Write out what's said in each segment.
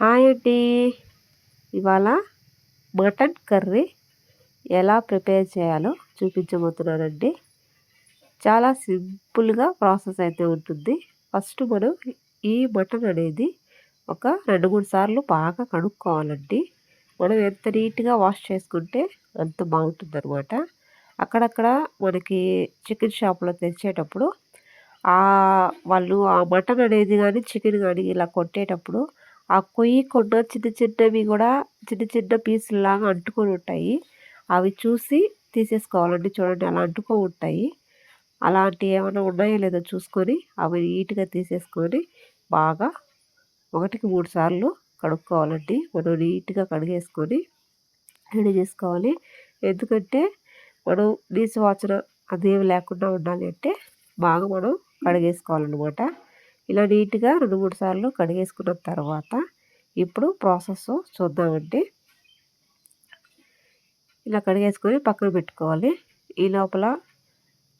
Hi అండి. ఇవాళ mutton curry ఎలా ప్రిపేర్ చేయాలో చూపించబోతున్నానండి. చాలా సింపుల్గా ప్రాసెస్ అయితే ఉంటుంది. ఫస్ట్ మనం ఈ మటన్ అనేది ఒక రెండు మూడు సార్లు బాగా కడుక్కోవాలండి. మనం ఎంత నీట్గా వాష్ చేసుకుంటే అంత బాగుంటుంది అనమాట అక్కడక్కడ మనకి చికెన్ షాప్లో తెచ్చేటప్పుడు వాళ్ళు ఆ మటన్ అనేది కానీ చికెన్ కానీ ఇలా కొట్టేటప్పుడు ఆ కొయ్యి కొండ చిన్న చిన్నవి కూడా చిన్న చిన్న పీసులాగా అంటుకొని ఉంటాయి. అవి చూసి తీసేసుకోవాలండి. చూడండి అలా అంటుకో ఉంటాయి. అలాంటివి ఏమైనా ఉన్నాయో లేదో చూసుకొని అవి నీట్గా తీసేసుకొని బాగా ఒకటికి మూడు సార్లు కడుక్కోవాలండి. మనం నీట్గా కడిగేసుకొని రెడీ చేసుకోవాలి. ఎందుకంటే మనం నీసు వాచన అదేమి లేకుండా ఉండాలి అంటే బాగా మనం కడిగేసుకోవాలన్నమాట. ఇలా నీట్గా రెండు మూడు సార్లు కడిగేసుకున్న తర్వాత ఇప్పుడు ప్రాసెస్ చూద్దామండి. ఇలా కడిగేసుకొని పక్కన పెట్టుకోవాలి. ఈ లోపల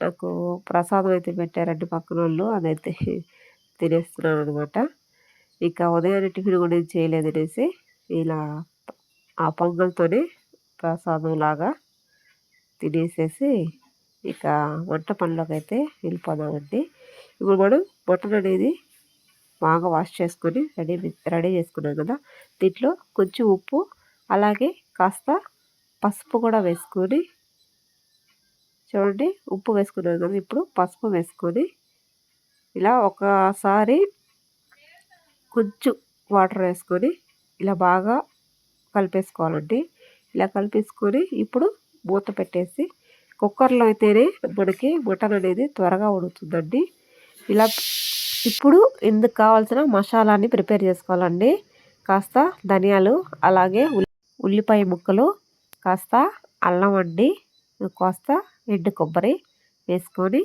నాకు ప్రసాదం అయితే పెట్టారండి పక్కన వాళ్ళు అదైతే తినేస్తున్నాను అనమాట ఇక ఉదయాన్నే టిఫిన్ కూడా ఏం చేయలేదు అనేసి ఇలా ఆ పొంగల్తోనే ప్రసాదం లాగా తినేసేసి ఇక వంట పనిలోకి అయితే వెళ్ళిపోదామండి. ఇప్పుడు మనం మటన్ అనేది బాగా వాష్ చేసుకొని రెడీ రెడీ చేసుకున్నాం కదా. దీంట్లో కొంచెం ఉప్పు అలాగే కాస్త పసుపు కూడా వేసుకొని చూడండి ఉప్పు వేసుకున్నాం కదా. ఇప్పుడు పసుపు వేసుకొని ఇలా ఒకసారి కొంచెం వాటర్ వేసుకొని ఇలా బాగా కలిపేసుకోవాలండి. ఇలా కలిపేసుకొని ఇప్పుడు మూత పెట్టేసి కుక్కర్లో అయితేనే మనకి మటన్ అనేది త్వరగా ఉడుతుందండి ఇలా ఇప్పుడు ఇందుకు కావాల్సిన మసాలాని ప్రిపేర్ చేసుకోవాలండి? కాస్త ధనియాలు అలాగే ఉల్లిపాయ ముక్కలు కాస్త అల్లం అండి కాస్త ఎండు కొబ్బరి వేసుకొని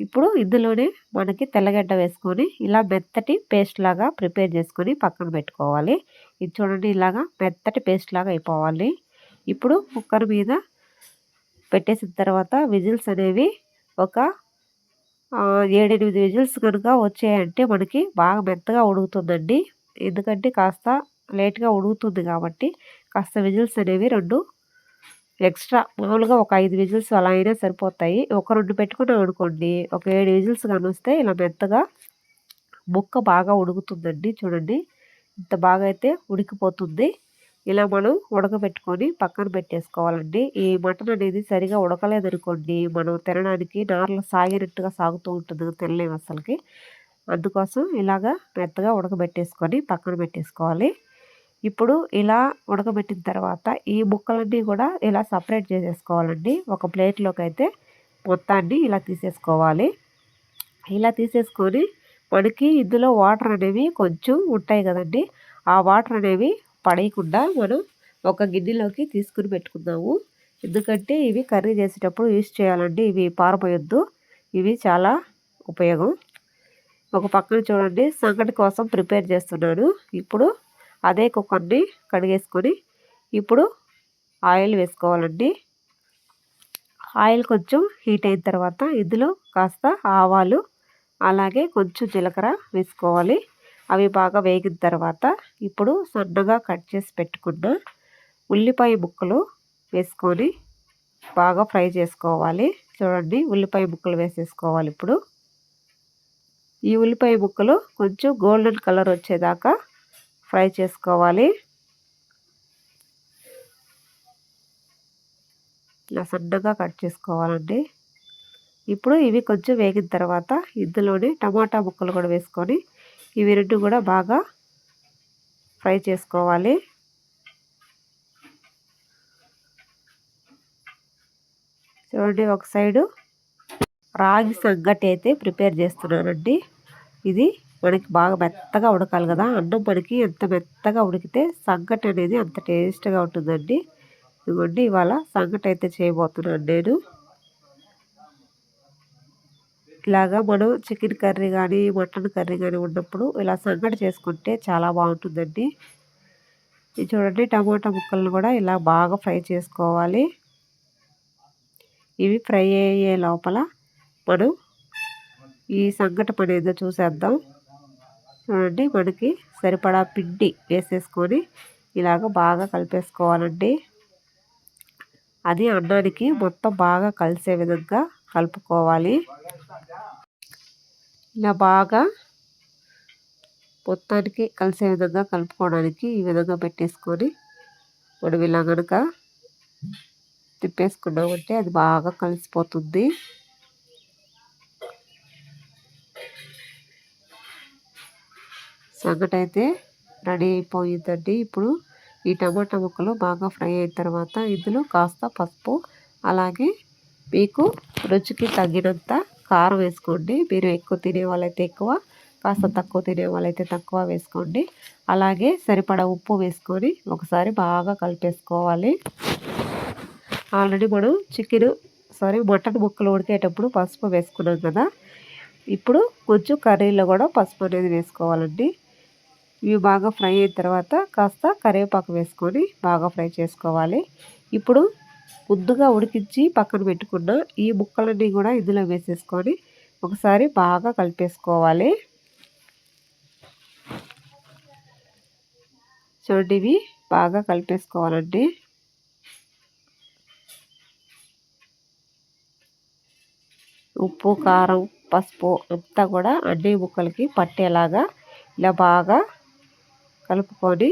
ఇప్పుడు ఇందులోనే మనకి తెల్లగడ్డ వేసుకొని ఇలా మెత్తటి పేస్ట్ లాగా ప్రిపేర్ చేసుకొని పక్కన పెట్టుకోవాలి. ఇది చూడండి ఇలాగా మెత్తటి పేస్ట్ లాగా అయిపోవాలి. ఇప్పుడు కుక్కర్ మీద పెట్టేసిన తర్వాత విజిల్స్ అనేవి ఒక ఏడెనిమిది విజిల్స్ కనుక వచ్చాయంటే మనకి బాగా మెత్తగా ఉడుకుతుందండి. ఎందుకంటే కాస్త లేట్గా ఉడుకుతుంది కాబట్టి కాస్త విజిల్స్ అనేవి రెండు ఎక్స్ట్రా. మామూలుగా ఒక ఐదు విజిల్స్ అలా అయినా సరిపోతాయి. ఒక రెండు పెట్టుకున్నాం అనుకోండి ఒక ఏడు విజిల్స్ కానొస్తే వస్తే ఇలా మెత్తగా ముక్క బాగా ఉడుకుతుందండి. చూడండి ఇంత బాగా అయితే ఉడికిపోతుంది. ఇలా మనం ఉడకబెట్టుకొని పక్కన పెట్టేసుకోవాలండి. ఈ మటన్ అనేది సరిగా ఉడకలేదనుకోండి మనం తినడానికి నార్లు సాగినట్టుగా సాగుతూ ఉంటుంది తినలేము అసలుకి అందుకోసం ఇలాగా మెత్తగా ఉడకబెట్టేసుకొని పక్కన పెట్టేసుకోవాలి. ఇప్పుడు ఇలా ఉడకబెట్టిన తర్వాత ఈ ముక్కలన్నీ కూడా ఇలా సపరేట్ చేసేసుకోవాలండి. ఒక ప్లేట్లోకి అయితే మొత్తాన్ని ఇలా తీసేసుకోవాలి. ఇలా తీసేసుకొని మనకి ఇందులో వాటర్ అనేవి కొంచెం ఉంటాయి కదండి. ఆ వాటర్ అనేవి పడేయకుండా మనం ఒక గిన్నెలోకి తీసుకుని పెట్టుకుందాము. ఎందుకంటే ఇవి కర్రీ చేసేటప్పుడు యూస్ చేయాలండి ఇవి పారపోయొద్దు ఇవి చాలా ఉపయోగం. ఒక పక్కన చూడండి సంగటి కోసం ప్రిపేర్ చేస్తున్నాను. ఇప్పుడు అదే కుక్కర్ని కడిగేసుకొని ఇప్పుడు ఆయిల్ వేసుకోవాలండి. ఆయిల్ కొంచెం హీట్ అయిన తర్వాత ఇందులో కాస్త ఆవాలు అలాగే కొంచెం జీలకర్ర వేసుకోవాలి. అవి బాగా వేగిన తర్వాత ఇప్పుడు సన్నగా కట్ చేసి పెట్టుకున్న ఉల్లిపాయ ముక్కలు వేసుకొని బాగా ఫ్రై చేసుకోవాలి. చూడండి ఉల్లిపాయ ముక్కలు వేసేసుకోవాలి ఇప్పుడు. ఈ ఉల్లిపాయ ముక్కలు కొంచెం గోల్డెన్ కలర్ వచ్చేదాకా ఫ్రై చేసుకోవాలి. ఇలా సన్నగా కట్ చేసుకోవాలండి. ఇప్పుడు ఇవి కొంచెం వేగిన తర్వాత ఇందులోనే టమాటా ముక్కలు కూడా వేసుకొని ఇవి రెండు కూడా బాగా ఫ్రై చేసుకోవాలి. చూడండి ఒక సైడు రాగి సంగటి అయితే ప్రిపేర్ చేస్తున్నానండి. ఇది మనకి బాగా మెత్తగా ఉడకాలి కదా అన్నం మనకి ఎంత మెత్తగా ఉడికితే సంగటి అనేది అంత టేస్ట్గా ఉంటుందండి. ఇదిగోండి ఇవాళ సంగటి అయితే చేయబోతున్నాను నేను. ఇలాగా మనం చికెన్ కర్రీ కానీ మటన్ కర్రీ కానీ ఉన్నప్పుడు ఇలా సంగటి చేసుకుంటే చాలా బాగుంటుందండి. ఇది చూడండి టమాటా ముక్కలను కూడా ఇలా బాగా ఫ్రై చేసుకోవాలి. ఇవి ఫ్రై అయ్యే లోపల మనం ఈ సంగటి పని ఏదో చూసేద్దాం. చూడండి మనకి సరిపడా పిండి వేసేసుకొని ఇలాగ బాగా కలిపేసుకోవాలండి. అది అన్నానికి మొత్తం బాగా కలిసే విధంగా కలుపుకోవాలి. ఇలా బాగా మొత్తానికి కలిసే విధంగా కలుపుకోవడానికి ఈ విధంగా పెట్టేసుకొని మనం ఇలా కనుక తిప్పేసుకున్నామంటే అది బాగా కలిసిపోతుంది. సంగటి అయితే రెడీ అయిపోయిందండి. ఇప్పుడు ఈ టమాటా ముక్కలు బాగా ఫ్రై అయిన తర్వాత ఇందులో కాస్త పసుపు అలాగే మీకు రుచికి తగినంత కారం వేసుకోండి. మీరు ఎక్కువ తినే వాళ్ళైతే ఎక్కువ కాస్త తక్కువ తినే వాళ్ళైతే తక్కువ వేసుకోండి. అలాగే సరిపడా ఉప్పు వేసుకొని ఒకసారి బాగా కలిపేసుకోవాలి. ఆల్రెడీ మనం చికెన్ సారీ మటన్ ముక్కలు ఉడికేటప్పుడు పసుపు వేసుకున్నాం కదా. ఇప్పుడు కొంచెం కర్రీలో కూడా పసుపు అనేది వేసుకోవాలండి. ఇవి బాగా ఫ్రై అయిన తర్వాత కాస్త కరివేపాకు వేసుకొని బాగా ఫ్రై చేసుకోవాలి. ఇప్పుడు ముందుగా ఉడికించి పక్కన పెట్టుకున్న ఈ ముక్కలన్నీ కూడా ఇందులో వేసేసుకొని ఒకసారి బాగా కలిపేసుకోవాలి. చూడండి ఇవి బాగా కలిపేసుకోవాలండి. ఉప్పు కారం పసుపు అంతా కూడా అన్ని ముక్కలకి పట్టేలాగా ఇలా బాగా కలుపుకొని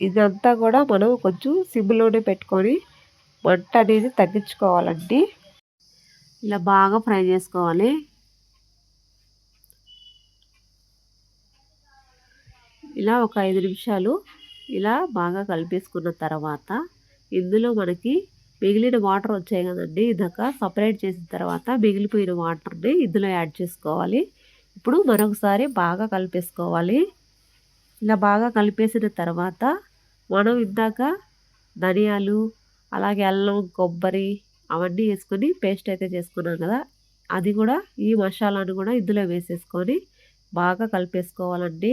ఇదంతా కూడా మనం కొంచెం సిమ్లోనే పెట్టుకొని మంట అనేది తగ్గించుకోవాలండి. ఇలా బాగా ఫ్రై చేసుకోవాలి. ఇలా ఒక ఐదు నిమిషాలు ఇలా బాగా కలిపేసుకున్న తర్వాత ఇందులో మనకి మిగిలిన వాటర్ వచ్చాయి కదండి. ఇదాక సపరేట్ చేసిన తర్వాత మిగిలిపోయిన వాటర్ని ఇందులో యాడ్ చేసుకోవాలి. ఇప్పుడు మరొకసారి బాగా కలిపేసుకోవాలి. ఇలా బాగా కలిపేసిన తర్వాత మనం ఇందాక ధనియాలు అలాగే అల్లం కొబ్బరి అవన్నీ వేసుకొని పేస్ట్ అయితే చేసుకున్నాం కదా. అది కూడా ఈ మసాలాను కూడా ఇందులో వేసేసుకొని బాగా కలిపేసుకోవాలండి.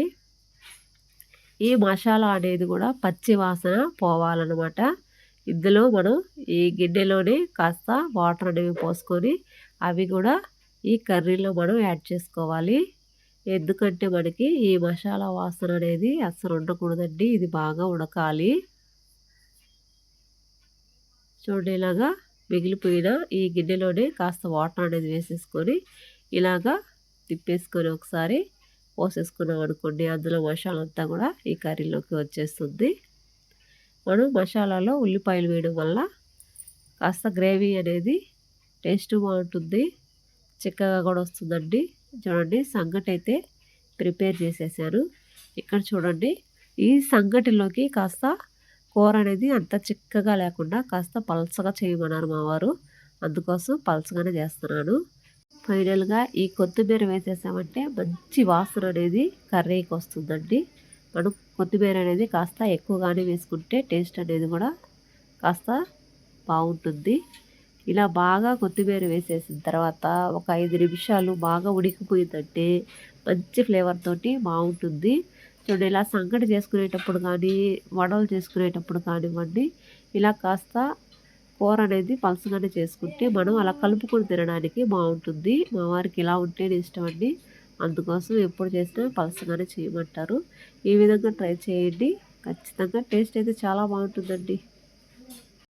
ఈ మసాలా అనేది కూడా పచ్చి వాసన పోవాలన్నమాట. ఇందులో మనం ఈ గిన్నెలోనే కాస్త వాటర్ అనేవి పోసుకొని అవి కూడా ఈ కర్రీలో మనం యాడ్ చేసుకోవాలి. ఎందుకంటే మనకి ఈ మసాలా వాసన అనేది అస్సలు ఉండకూడదండి. ఇది బాగా ఉడకాలి. చూడండి ఇలాగా మిగిలిపోయిన ఈ గిన్నెలోనే కాస్త వాటర్ అనేది వేసేసుకొని ఇలాగా తిప్పేసుకొని ఒకసారి పోసేసుకున్నాం అనుకోండి. అందులో మసాలా అంతా కూడా ఈ కర్రీలోకి వచ్చేస్తుంది. మనం మసాలాలో ఉల్లిపాయలు వేయడం వల్ల కాస్త గ్రేవీ అనేది టేస్ట్ బాగుంటుంది చిక్కగా కూడా వస్తుందండి. చూడండి సంగటి అయితే ప్రిపేర్ చేసేసాను. ఇక్కడ చూడండి ఈ సంగటిలోకి కాస్త కూర అనేది అంత చిక్కగా లేకుండా కాస్త పలసగా చేయమన్నారు మా వారు అందుకోసం పలసగానే చేస్తున్నాను. ఫైనల్గా ఈ కొత్తిమీర వేసేసామంటే మంచి వాసన అనేది కర్రీకి వస్తుందండి. మనం కొత్తిమీర అనేది కాస్త ఎక్కువగానే వేసుకుంటే టేస్ట్ అనేది కూడా కాస్త బాగుంటుంది. ఇలా బాగా కొత్తిమీర వేసేసిన తర్వాత ఒక ఐదు నిమిషాలు బాగా ఉడికిపోయిందంటే మంచి ఫ్లేవర్ తోటి బాగుంటుంది. చూడండి ఇలా సంగటి చేసుకునేటప్పుడు కానీ వడలు చేసుకునేటప్పుడు కానివ్వండి ఇలా కాస్త కూర అనేది పలసగానే చేసుకుంటే మనం అలా కలుపుకొని తినడానికి బాగుంటుంది. మా వారికి ఇలా ఉంటేనే ఇష్టం అండి. అందుకోసం ఎప్పుడు చేసినా పలసగానే చేయమంటారు. ఈ విధంగా ట్రై చేయండి. ఖచ్చితంగా టేస్ట్ అయితే చాలా బాగుంటుందండి.